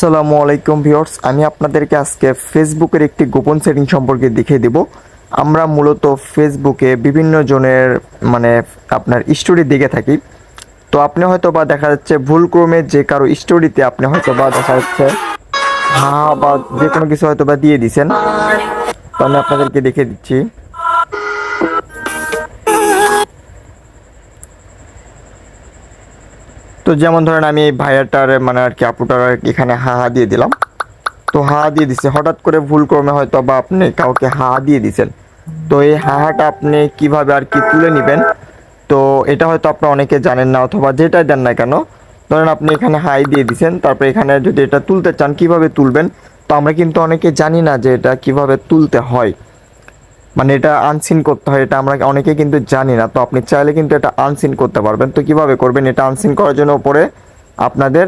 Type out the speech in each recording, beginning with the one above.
আসসালামু আলাইকুম ভিউয়ার্স, আমি আপনাদেরকে আজকে ফেসবুকের একটি গোপন সেটিং সম্পর্কে দেখিয়ে দেব। আমরা মূলত ফেসবুকে বিভিন্ন জনের মানে আপনার স্টোরি দেখে থাকি। তো আপনি হয়তো বা দেখা যাচ্ছে ভুল ক্রমে যে কারও স্টোরিতে আপনি হয়তো বা দেখা যাচ্ছে হ্যাঁ বা যে কোনো কিছু হয়তো বা দিয়ে দিছেন। তো আমি আপনাদেরকে দেখে দিচ্ছি। তো যেমন ধরেন আমি এই ভাইয়াটার মানে আর কি আপুটার এখানে হা হা দিয়ে দিলাম। তো হা দিয়ে দিছে। হঠাৎ করে ভুল ক্রমে হয়তো বা আপনি কাউকে হা দিয়ে দিছেন। তো এই হাহাটা আপনি কীভাবে আর কি তুলে নেবেন? তো এটা হয়তো আপনারা অনেকে জানেন না অথবা যেটাই দেন না কেন, ধরেন আপনি এখানে হাই দিয়ে দিছেন, তারপরে এখানে যদি এটা তুলতে চান কীভাবে তুলবেন? তো আমরা কিন্তু অনেকে জানি না যে এটা কীভাবে তুলতে হয়। মানে এটা আনসিন করতে হয়, এটা আমরা অনেকে কিন্তু জানি না। তো আপনি চাইলে কিন্তু এটা আনসিন করতে পারবেন। তো কীভাবে করবেন? এটা আনসিন করার জন্য উপরে আপনাদের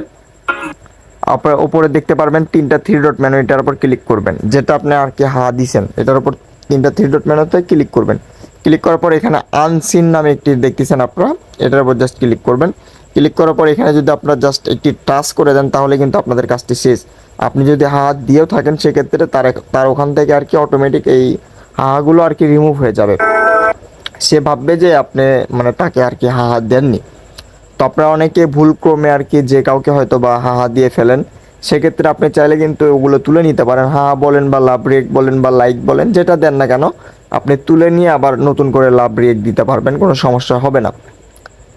উপরে দেখতে পারবেন তিনটা থ্রি ডট মেনু এটার উপর ক্লিক করবেন। যেটা আপনি আর কি হা দিছেন, এটার উপর তিনটা থ্রি ডট মেনুতে ক্লিক করবেন। ক্লিক করার পর এখানে আনসিন নামে একটি দেখতেছেন আপনারা, এটার উপর জাস্ট ক্লিক করবেন। ক্লিক করার পর এখানে যদি আপনারা জাস্ট একটি টাচ করে দেন, তাহলে কিন্তু আপনাদের কাজটি শেষ। আপনি যদি হাত দিয়েও থাকেন, সেক্ষেত্রে তার তার ওখান থেকে আর কি অটোমেটিক এই হাহাগুলো আর কি রিমুভ হয়ে যাবে। সে ভাববে যে আপনি মানে তাকে আর কি হাহা দেননি। তো আপনারা অনেকে ভুল ক্রমে আর কি যে কাউকে হয়তো বা হাহা দিয়ে ফেলেন, সেক্ষেত্রে আপনি চাইলে কিন্তু ওগুলো তুলে নিতে পারেন। হাহা বলেন বা লাভ রেক বলেন বা লাইক বলেন, যেটা দেন না কেন, আপনি তুলে নিয়ে আবার নতুন করে লাভ রেক দিতে পারবেন, কোনো সমস্যা হবে না।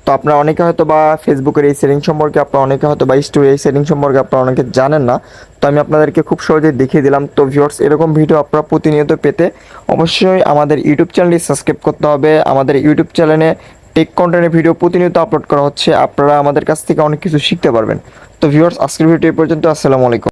তো আপনারা অনেকে হয়তো বা ফেসবুকের এই সেটিং সম্পর্কে, আপনারা অনেকে হয়তো বা স্টোরি এই সেটিং সম্পর্কে আপনারা অনেকে জানেন না। তো আমি আপনাদেরকে খুব সহজে দেখিয়ে দিলাম। তো ভিউয়ার্স এরকম ভিডিও আপনারা প্রতিনিয়ত পেতে অবশ্যই আমাদের ইউটিউব চ্যানেলটি সাবস্ক্রাইব করতে হবে। আমাদের ইউটিউব চ্যানেলে টেক কন্টেন্টের ভিডিও প্রতিনিয়ত আপলোড করা হচ্ছে। আপনারা আমাদের কাছ থেকে অনেক কিছু শিখতে পারবেন। তো ভিউয়ার্স আজকের ভিডিও পর্যন্ত। আসসালামু আলাইকুম।